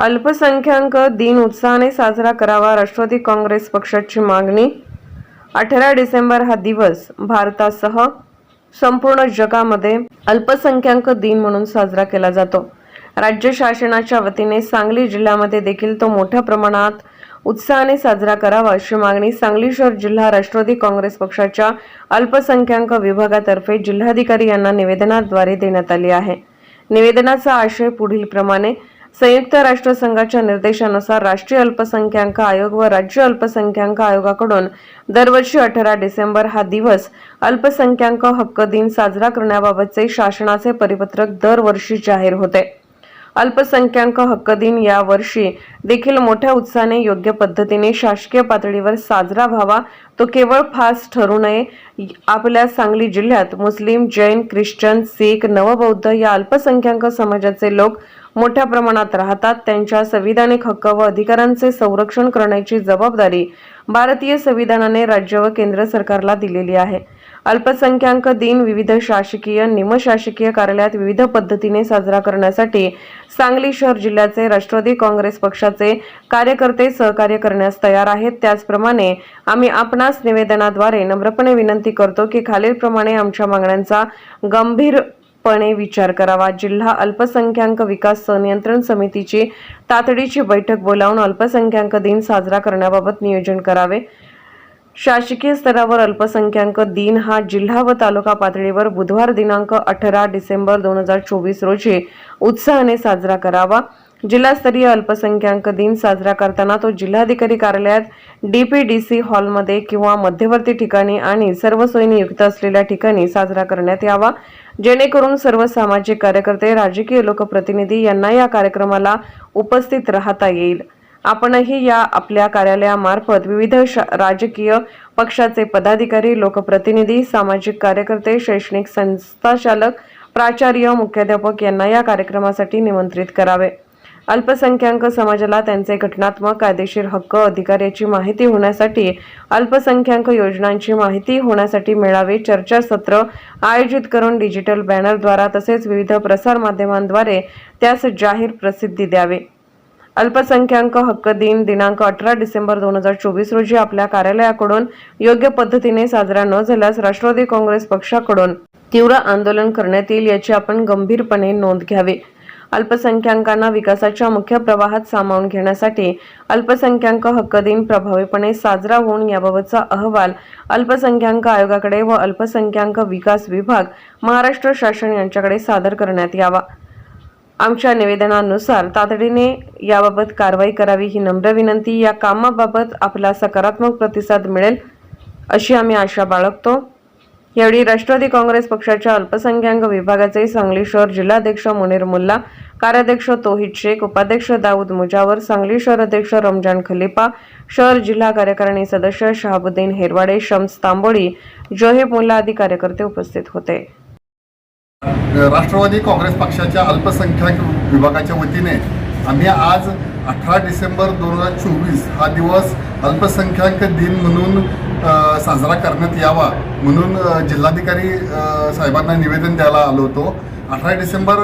अल्पसंख्याक दिन उत्साहाने साजरा करावा राष्ट्रवादी काँग्रेस पक्षाची मागणी. अठरा डिसेंबर हा दिवस भारतासह संपूर्ण जगामध्ये अल्पसंख्याक दिन म्हणून साजरा केला जातो. राज्य शासनाच्या वतीने सांगली जिल्ह्यामध्ये देखील तो मोठ्या प्रमाणात उत्साहाने साजरा करावा अशी मागणी सांगली शहर जिल्हा राष्ट्रवादी काँग्रेस पक्षाच्या अल्पसंख्याक विभागातर्फे जिल्हाधिकारी यांना निवेदनाद्वारे देण्यात आली आहे. निवेदनाचा आशय पुढील प्रमाणे संयुक्त राष्ट्रसंघाच्या निर्देशानुसार राष्ट्रीय अल्पसंख्याक आयोग व राज्य अल्पसंख्याक आयोगाकडून दरवर्षी अठरा डिसेंबर हा दिवस अल्पसंख्याक हक्क दिन साजरा करण्याबाबतचे शासनाचे परिपत्रक दरवर्षी जाहीर होते. अल्पसंख्याक हक्क दिन या वर्षी देखील मोठ्या उत्साहाने योग्य पद्धतीने शासकीय पातळीवर साजरा व्हावा. तो केवळ फास ठरू नये. आपल्या सांगली जिल्ह्यात मुस्लिम जैन ख्रिश्चन सिख नवबौद्ध या अल्पसंख्याक समाजाचे लोक मोठ्या प्रमाणात राहतात. त्यांच्या संविधानिक हक्क व अधिकारांचे संरक्षण करण्याची जबाबदारी भारतीय संविधानाने राज्य व केंद्र सरकारला दिलेली आहे. अल्पसंख्याक दिन विविध शासकीय निमशासकीय कार्यालयात विविध पद्धतीने साजरा करण्यासाठी सांगली शहर जिल्ह्याचे राष्ट्रवादी काँग्रेस पक्षाचे कार्यकर्ते सहकार्य करण्यास तयार आहेत. त्याचप्रमाणे आम्ही आपणास निवेदनाद्वारे नम्रपणे विनंती करतो की खालीलप्रमाणे आमच्या मागण्यांचा गंभीरपणे विचार करावा. जिल्हा अल्पसंख्याक विकास संनियंत्रण समितीची तातडीची बैठक बोलावून अल्पसंख्याक दिन साजरा करण्याबाबत नियोजन करावे. शासकीय स्तरावर अल्पसंख्याक दिन हा जिल्हा व तालुका पातळीवर बुधवार दिनांक अठरा डिसेंबर दोन हजार चोवीस रोजी उत्साहाने साजरा करावा. जिल्हास्तरीय अल्पसंख्याक दिन साजरा करताना तो जिल्हाधिकारी कार्यालयात डीपीडीसी हॉलमध्ये किंवा मध्यवर्ती ठिकाणी आणि सर्व सोयीने युक्त असलेल्या ठिकाणी साजरा करण्यात यावा. जेणेकरून सर्व सामाजिक कार्यकर्ते राजकीय लोकप्रतिनिधी यांना या कार्यक्रमाला उपस्थित राहता येईल. आपणही या आपल्या कार्यालयामार्फत विविध राजकीय पक्षाचे पदाधिकारी लोकप्रतिनिधी सामाजिक कार्यकर्ते शैक्षणिक संस्थाचालक प्राचार्य मुख्याध्यापक यांना या कार्यक्रमासाठी निमंत्रित करावे. अल्पसंख्याक समाजाला त्यांचे घटनात्मक कायदेशीर हक्क अधिकार याची माहिती होण्यासाठी अल्पसंख्याक योजनांची माहिती होण्यासाठी मेळावे चर्चासत्र आयोजित करून डिजिटल बॅनरद्वारा तसेच विविध प्रसारमाध्यमांद्वारे त्यास जाहीर प्रसिद्धी द्यावे. अल्पसंख्याक हक्क दिन दिनांक अठरा डिसेंबर दोन हजार चोवीस रोजी आपल्या कार्यालयाकडून योग्य पद्धतीने साजरा न झाल्यास राष्ट्रवादी काँग्रेस पक्षाकडून तीव्र आंदोलन करण्यात येईल याची आपण गंभीरपणे नोंद घ्यावी. अल्पसंख्याकांना विकासाच्या मुख्य प्रवाहात सामावून घेण्यासाठी अल्पसंख्याक हक्क दिन प्रभावीपणे साजरा होऊन याबाबतचा अहवाल अल्पसंख्याक आयोगाकडे व अल्पसंख्याक विकास विभाग महाराष्ट्र शासन यांच्याकडे सादर करण्यात यावा. आमच्या निवेदनानुसार तातडीने याबाबत कारवाई करावी ही नम्र विनंती. या कामाबाबत आपला सकारात्मक प्रतिसाद मिळेल अशी आम्ही आशा बाळगतो. यावेळी राष्ट्रवादी काँग्रेस पक्षाच्या अल्पसंख्याक विभागाचे सांगली शहर जिल्हाध्यक्ष मुनीर मुल्ला कार्याध्यक्ष तोहिद शेख उपाध्यक्ष दाऊद मुजावर सांगली शहर अध्यक्ष रमजान खलिफा शहर जिल्हा कार्यकारिणी सदस्य शहाबुद्दीन हेरवाडे शम्स तांबोळी जोहेब मुल्ला आदी कार्यकर्ते उपस्थित होते. राष्ट्रवादी काँग्रेस पक्षाच्या अल्पसंख्याक विभागाच्या वतीने आम्ही आज अठरा डिसेंबर दोन हजार चोवीस हा दिवस अल्पसंख्याक दिन म्हणून साजरा करण्यात यावा म्हणून जिल्हाधिकारी साहेबांना निवेदन द्यायला आलो होतो. अठरा डिसेंबर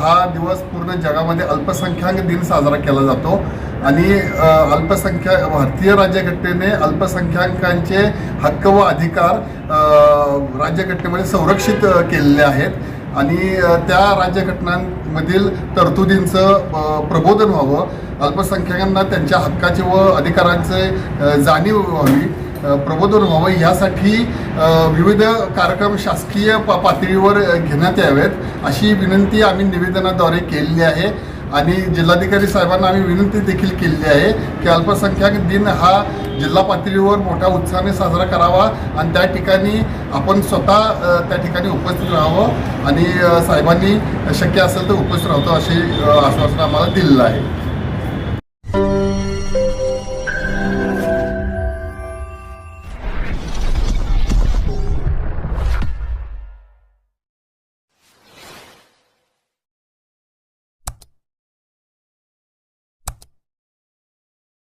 हा दिवस पूर्ण जगामध्ये अल्पसंख्याक दिन साजरा केला जातो आणि अल्पसंख्या भारतीय राज्यघटनेने अल्पसंख्याकांचे हक्क व अधिकार राज्यघटनेमध्ये संरक्षित केलेले आहेत. आणि त्या राज्यघटनांमधील तरतुदींचं प्रबोधन व्हावं. अल्पसंख्याकांना त्यांच्या हक्काचे व अधिकारांचे जाणीव व्हावी प्रबोधन व्हावं. यासाठी विविध कार्यक्रम शासकीय पा पातळीवर घेण्यात यावेत. अशी विनंती आम्ही निवेदनाद्वारे केलेली आहे. आणि जिल्हाधिकारी साहेबांना आम्ही विनंती देखील केलेली आहे की अल्पसंख्याक दिन हा जिल्हा पातळीवर मोठ्या उत्साहाने साजरा करावा आणि त्या ठिकाणी आपण स्वतः त्या ठिकाणी उपस्थित राहावं आणि साहेबांनी शक्य असेल तर उपस्थित राहतो असे आश्वासन आम्हाला दिलेलं आहे.